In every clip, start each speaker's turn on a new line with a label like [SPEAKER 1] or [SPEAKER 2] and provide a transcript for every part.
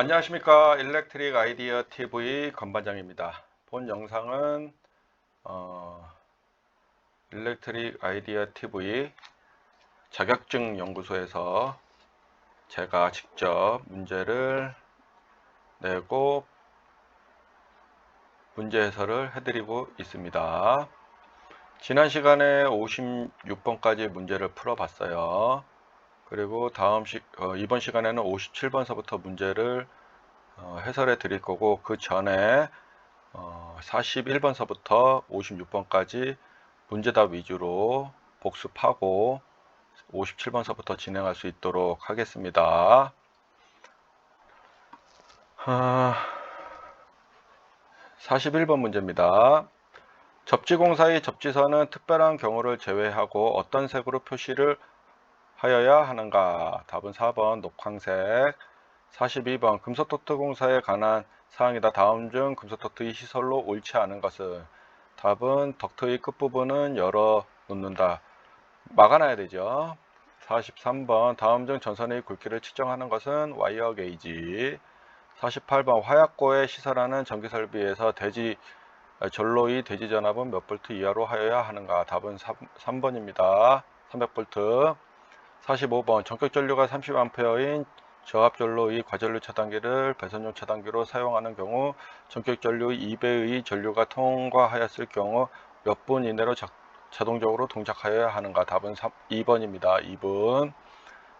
[SPEAKER 1] 안녕하십니까. 일렉트릭 아이디어 TV 건반장입니다. 본 영상은 어, 일렉트릭 아이디어 TV 자격증 연구소에서 제가 직접 문제를 내고 문제 해설을 해드리고 있습니다. 지난 시간에 56번까지 문제를 풀어 봤어요 그리고 다음 시, 어, 이번 시간에는 57번서부터 문제를 어, 해설해 드릴 거고 그 전에 어, 41번서부터 56번까지 문제답 위주로 복습하고 57번서부터 진행할 수 있도록 하겠습니다. 아, 41번 문제입니다. 접지공사의 접지선은 특별한 경우를 제외하고 어떤 색으로 표시를 하여야 하는가? 답은 4번 녹황색 42번 금속도트공사에 관한 사항이다. 다음 중 금속도트의 시설로 옳지 않은 것은 답은 덕트의 끝부분은 열어 놓는다. 막아놔야 되죠. 43번 다음 중 전선의 굵기를 측정하는 것은 와이어 게이지 48번 화약고에 시설하는 전기설비에서 대지 전로의 대지 전압은 몇 볼트 이하로 하여야 하는가? 답은 3, 번입니다 300볼트 45번 전격 전류가 30A인 저압 전로 의 과전류 차단기를 배선용 차단기로 사용하는 경우 전격 전류 2배의 전류가 통과하였을 경우 몇 분 이내로 자, 자동적으로 동작하여야 하는가? 답은 3, 2번입니다. 2번.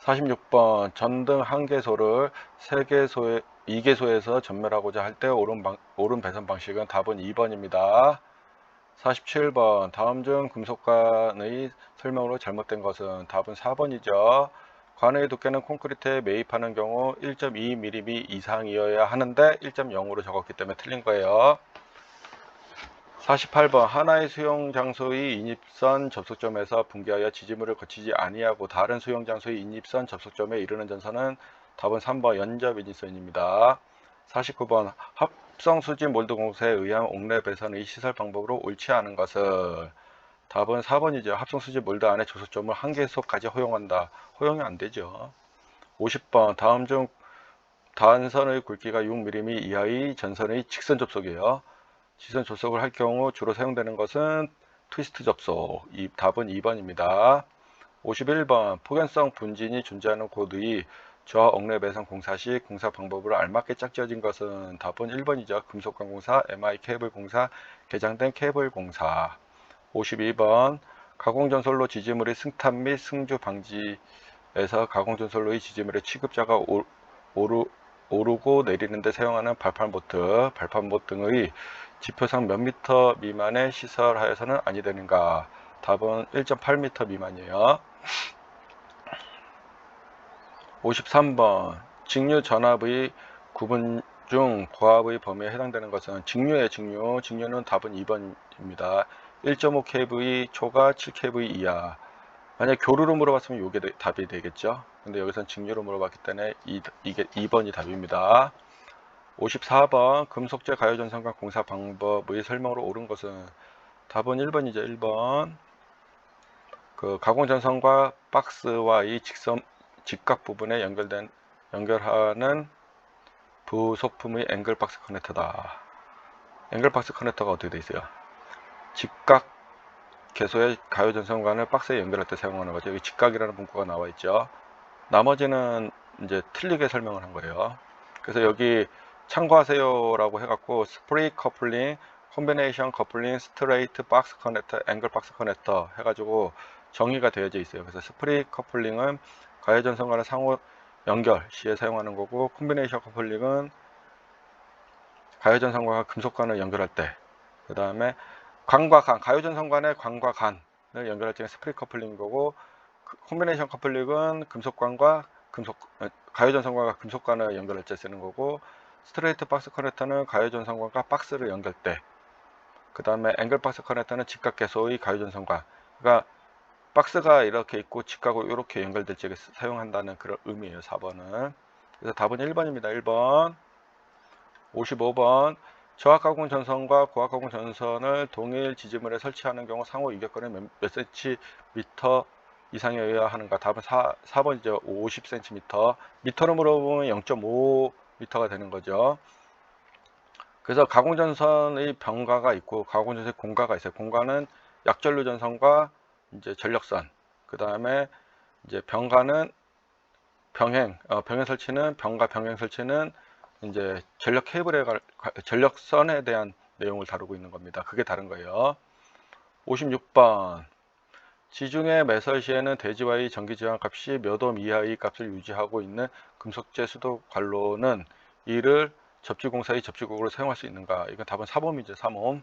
[SPEAKER 1] 46번 전등 한 개소를 세 개소에 2개소에서 전멸하고자 할때 옳은, 방, 옳은 배선 방식은 답은 2번입니다. 47번 다음 중 금속관의 설명으로 잘못된 것은 답은 4번이죠. 관의 두께는 콘크리트에 매입하는 경우 1.2mm 이상이어야 하는데 1.0으로 적었기 때문에 틀린 거예요. 48번 하나의 수용 장소의 인입선 접속점에서 붕괴하여 지지물을 거치지 아니하고 다른 수용 장소의 인입선 접속점에 이르는 전선은 답은 3번 연접 인입선입니다. 49번 합 성 수지 몰드 공사에 의한 옥내 배선의 시설 방법으로 옳지 않은 것은 답은 4번이죠. 합성 수지 몰드 안에 조소점을 한 개소까지 허용한다. 허용이 안 되죠. 50번 다음 중 단선의 굵기가 6mm 이하의 전선의 직선 접속이에요. 직선 접속을 할 경우 주로 사용되는 것은 트위스트 접속. 이 답은 2번입니다. 51번 폭연성 분진이 존재하는 고드의 저하 배선 공사 시 공사 방법으로 알맞게 짝지어진 것은 답은 1번이죠. 금속관 공사, MI 케이블 공사, 개장된 케이블 공사. 52번 가공전솔로 지지물의 승탄 및 승주 방지에서 가공전솔로의 지지물의 취급자가 오, 오르, 오르고 내리는 데 사용하는 발판보트, 발판봇 등의 지표상 몇 미터 미만의 시설하여서는 아니 되는가? 답은 1.8m 미만이에요. 53번 직류 전압의 구분 중 고압의 범위에 해당되는 것은 직류의 직류, 직류는 답은 2번입니다. 1.5kV 초과 7kV 이하. 만약 교류로 물어봤으면 이게 답이 되겠죠. 근데 여기선 직류로 물어봤기 때문에 이, 이게 2번이 답입니다. 54번 금속재 가요전선과 공사 방법의 설명으로 옳은 것은 답은 1번이죠. 1번. 그 가공전선과 박스와 이 직선 직각 부분에 연결된 연결하는 부속품의 앵글박스 커넥터다. 앵글박스 커넥터가 어떻게 되어 있어요? 직각 개소의 가요 전선관을 박스에 연결할 때 사용하는 거죠. 여기 직각이라는 문구가 나와 있죠. 나머지는 이제 틀리게 설명을 한 거예요. 그래서 여기 참고하세요라고 해갖고 스프리 커플링, 콤비네이션 커플링, 스트레이트 박스 커넥터, 앵글 박스 커넥터 해가지고 정의가 되어져 있어요. 그래서 스프리 커플링은 가해전선과의 상호 연결 시에 사용하는 거고 콤비네이션 커플링은 가해전선과 금속관을 연결할 때 그 다음에 관과 간, 가요전선관의 관과 간을 연결할 때는 스프릿 커플링인 거고 그 콤비네이션 커플링은 금속관과 금속 어, 가요전선관과 금속관을 연결할 때 쓰는 거고 스트레이트 박스 커넥터는 가요전선관과 박스를 연결 때 그 다음에 앵글 박스 커넥터는 직각 계소의 가요전선관. 그러니까 박스가 이렇게 있고 직각으로 이렇게 연결될 적에 사용한다는 그런 의미예요. 4번은. 그래서 답은 1번입니다. 1번. 55번. 저압가공 전선과 고압가공 전선을 동일 지지물에 설치하는 경우 상호 이격거리는 몇, 몇 cm 이상이어야 하는가? 답은 4, 4번이죠. 50cm. 미터로 물어보면 미터가 되는 거죠. 그래서 가공전선의 병가가 있고 가공전선의 공가가 있어요. 공가는 약전류 전선과 이제 전력선. 그 다음에 이제 병가는 병행, 어, 병행 설치는 병가 병행 설치는 이제 전력 케이블에 갈, 전력선에 대한 내용을 다루고 있는 겁니다. 그게 다른 거예요. 56번 지중해 매설 시에는 대지와의 전기 저항 값이 몇 옴 이하의 값을 유지하고 있는 금속재 수도 관로는 이를 접지공사의 접지국으로 사용할 수 있는가? 이건 답은 3옴이죠. 3옴.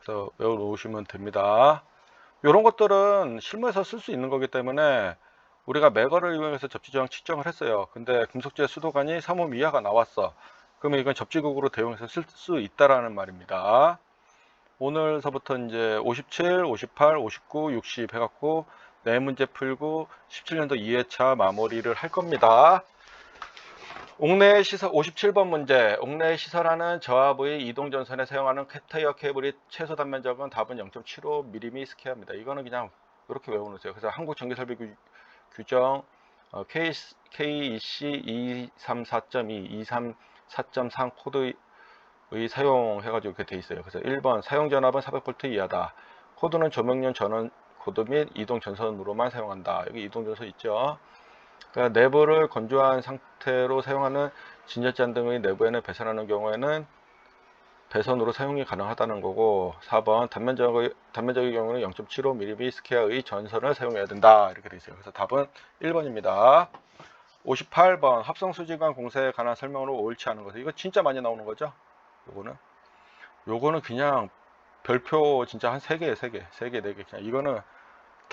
[SPEAKER 1] 그래서 외워 놓으시면 됩니다. 이런 것들은 실무에서 쓸 수 있는 거기 때문에 우리가 매거를 이용해서 접지저항 측정을 했어요. 근데 금속재 수도관이 3옴 이하가 나왔어. 그러면 이건 접지국으로 대용해서 쓸 수 있다라는 말입니다. 오늘서부터 이제 57, 58, 59, 60 해갖고 네 문제 풀고 17년도 2회차 마무리를 할 겁니다. 옥내 시설 57번 문제. 옥내 시설하는 저압의 이동 전선에 사용하는 캡터이어 케이블이 최소 단면적은 답은 0.75mm 스퀘어입니다. 이거는 그냥 이렇게 외워놓으세요. 그래서 한국 전기 설비 규, 규정 어, K, KEC 234.2, 234.3 코드의 사용해가지고 이렇게 돼 있어요. 그래서 1번 사용 전압은 400V 이하다. 코드는 조명용 전원 코드 및 이동 전선으로만 사용한다. 여기 이동 전선 있죠. 그러니까 내부를 건조한 상태로 사용하는 진열잔 등의 내부에는 배선하는 경우에는 배선으로 사용이 가능하다는 거고 4번 단면적의, 단면적의 경우는 0.75mm 스퀘어의 전선을 사용해야 된다 이렇게 되어 있어요. 그래서 답은 1번입니다. 58번 합성수지관 공사에 관한 설명으로 옳지 않은 것은 이거 진짜 많이 나오는 거죠. 요거는 요거는 그냥 별표 진짜 한 3개, 3개, 3개, 4개 그냥 이거는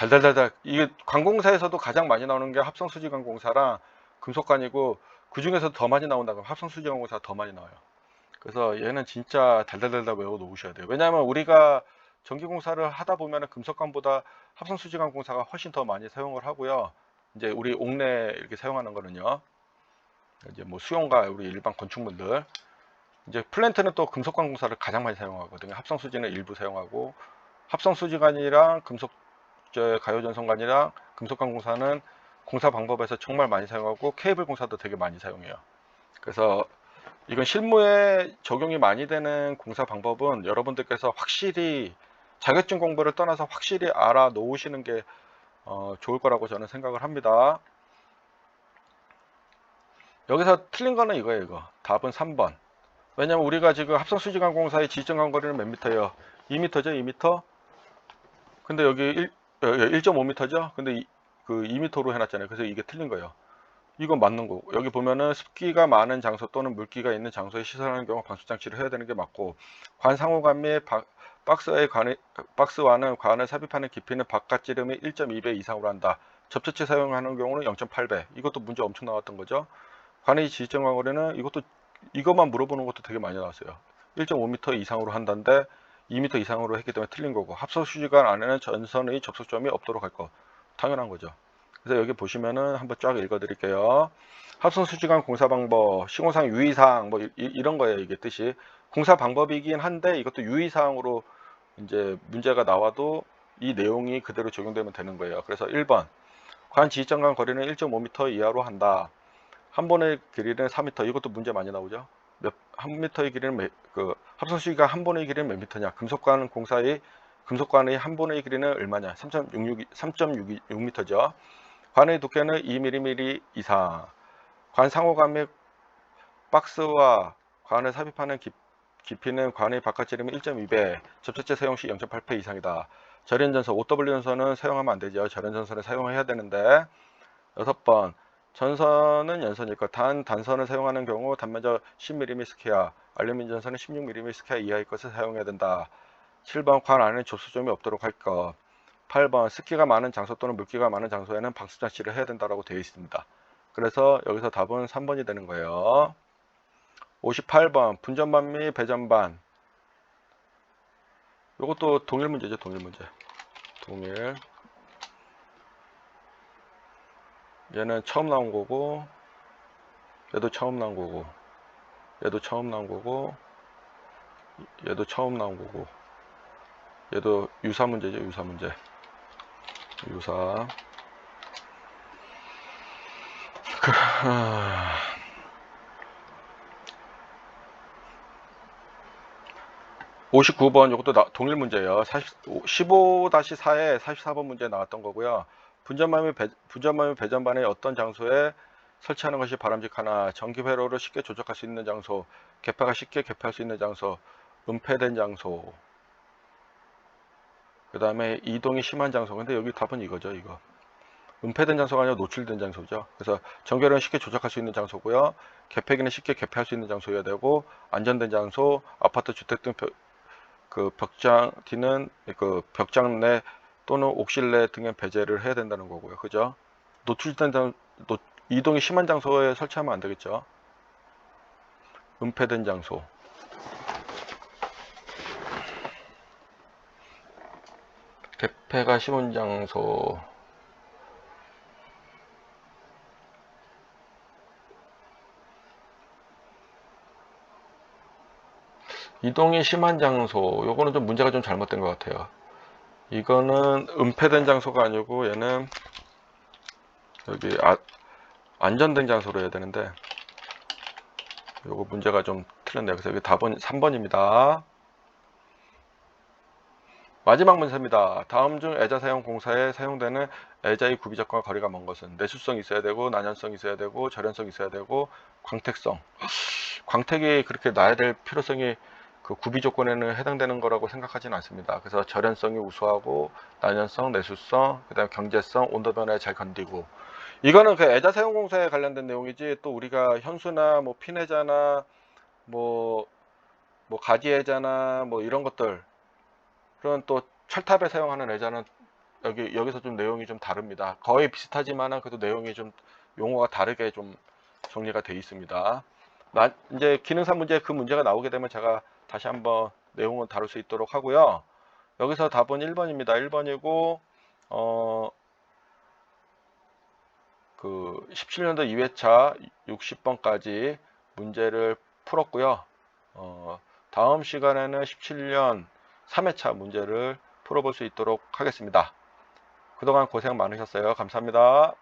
[SPEAKER 1] 달달달달 이게 관공사에서도 가장 많이 나오는 게 합성수지 관공사랑 금속관이고 그 중에서 더 많이 나온다 그러면 합성수지 관공사가 더 많이 나와요. 그래서 얘는 진짜 달달달달 외워 놓으셔야 돼요. 왜냐하면 우리가 전기공사를 하다 보면 금속관보다 합성수지관공사가 훨씬 더 많이 사용을 하고요. 이제 우리 옥내 이렇게 사용하는 거는요. 이제 뭐 수용가 우리 일반 건축물들 이제 플랜트는 또 금속관공사를 가장 많이 사용하거든요. 합성수지는 일부 사용하고 합성수지관이랑 금속 가요전선관이랑 금속관공사는 공사 방법에서 정말 많이 사용하고 케이블 공사도 되게 많이 사용해요. 그래서 이건 실무에 적용이 많이 되는 공사 방법은 여러분들께서 확실히 자격증 공부를 떠나서 확실히 알아 놓으시는 게 어, 좋을 거라고 저는 생각을 합니다. 여기서 틀린 거는 이거예요, 이거. 답은 3번. 왜냐면 우리가 지금 합성수지관 공사의 지정한 거리는 몇 미터예요? 2미터죠, 2미터? 근데 여기 1, 1.5m죠? 근데 이, 그 2m로 해놨잖아요. 그래서 이게 틀린 거예요. 이건 맞는 거고 여기 보면은 습기가 많은 장소 또는 물기가 있는 장소에 시설하는 경우 방수 장치를 해야 되는 게 맞고 관 상호감 및 박스의 관의, 박스와는 관을 삽입하는 깊이는 바깥 지름이 1.2배 이상으로 한다. 접착제 사용하는 경우는 0.8배. 이것도 문제 엄청 나왔던 거죠. 관의 지정한 거리는 이것도 이것만 물어보는 것도 되게 많이 나왔어요. 1.5m 이상으로 한다는데 2m 이상으로 했기 때문에 틀린 거고 합석 수지관 안에는 전선의 접속점이 없도록 할 거. 당연한 거죠. 그래서 여기 보시면은 한번 쫙 읽어 드릴게요. 합성 수지관 공사 방법, 시공상 유의사항 뭐 이, 런 거예요. 이게 뜻이. 공사 방법이긴 한데 이것도 유의사항으로 이제 문제가 나와도 이 내용이 그대로 적용되면 되는 거예요. 그래서 1번 관 지점간 거리는 1.5m 이하로 한다. 한 번의 길이는 4m. 이것도 문제 많이 나오죠. 몇, 한 미터의 길이는 몇, 그 합성수기가 한 번의 길이는 몇 미터냐? 금속관 공사의 금속관의 한 번의 길이는 얼마냐? 3.66 3.66m죠. 관의 두께는 2mm 이상. 관 상호관 및 박스와 관을 삽입하는 깊, 깊이는 관의 바깥 지름이 1.2배. 접착제 사용 시 0.8배 이상이다. 절연전선 OW 전선은 사용하면 안 되죠. 절연전선을 사용해야 되는데 여섯 번 전선은 연선일 것. 단 단선을 사용하는 경우 단면적 10mm 스퀘어, 알루미늄 전선은 16mm 스퀘어 이하의 것을 사용해야 된다. 7번 관 안에 조수점이 없도록 할 것. 8번 습기가 많은 장소 또는 물기가 많은 장소에는 방수장치를 해야 된다고 되어 있습니다. 그래서 여기서 답은 3번이 되는 거예요. 58번 분전반 및 배전반 이것도 동일 문제죠 동일 문제 동일 얘는 처음 나온 거고 얘도 처음 나온 거고 얘도 처음 나온 거고 얘도 처음 나온 거고 얘도 유사 문제죠 유사 문제 유사 59번 이것도 동일 문제예요. 45-4에 44번 문제 나왔던 거고요. 분전만 및 배, 분전만 및 배전반의 어떤 장소에 설치하는 것이 바람직하나 전기 회로를 쉽게 조작할 수 있는 장소, 개폐가 쉽게 개폐할 수 있는 장소, 은폐된 장소. 그 다음에 이동이 심한 장소. 근데 여기 답은 이거죠, 이거. 은폐된 장소가 아니라 노출된 장소죠. 그래서 전기회로는 쉽게 조작할 수 있는 장소고요. 개폐기는 쉽게 개폐할 수 있는 장소여야 되고 안전된 장소, 아파트, 주택 등 벽, 그 벽장 뒤는 그 벽장 내 또는 옥실 내 등에 배제를 해야 된다는 거고요. 그죠? 노출된 장, 노, 이동이 심한 장소에 설치하면 안 되겠죠. 은폐된 장소. 개폐가 심한 장소. 이동이 심한 장소. 요거는 좀 문제가 좀 잘못된 것 같아요. 이거는 은폐된 장소가 아니고 얘는 여기 아, 안전된 장소로 해야 되는데 요거 문제가 좀 틀렸네요. 그래서 여기 답은 3번입니다. 마지막 문제입니다. 다음 중 애자 사용 공사에 사용되는 애자의 구비적과 거리가 먼 것은 내수성이 있어야 되고 난연성이 있어야 되고 절연성이 있어야 되고 광택성. 광택이 그렇게 나야 될 필요성이 그 구비 조건에는 해당되는 거라고 생각하지는 않습니다. 그래서 절연성이 우수하고 난연성, 내수성, 그다음에 경제성, 온도 변화에 잘 견디고 이거는 그 애자 사용 공사에 관련된 내용이지 또 우리가 현수나 뭐 피내자나 뭐 뭐 가지 애자나 뭐 이런 것들 그런 또 철탑에 사용하는 애자는 여기 여기서 좀 내용이 좀 다릅니다. 거의 비슷하지만은 그래도 내용이 좀 용어가 다르게 좀 정리가 돼 있습니다. 나, 이제 기능사 문제 그 문제가 나오게 되면 제가 다시 한번 내용을 다룰 수 있도록 하고요. 여기서 답은 1번입니다. 1번이고 어, 그 17년도 2회차 60번까지 문제를 풀었고요. 어, 다음 시간에는 17년 3회차 문제를 풀어볼 수 있도록 하겠습니다. 그동안 고생 많으셨어요. 감사합니다.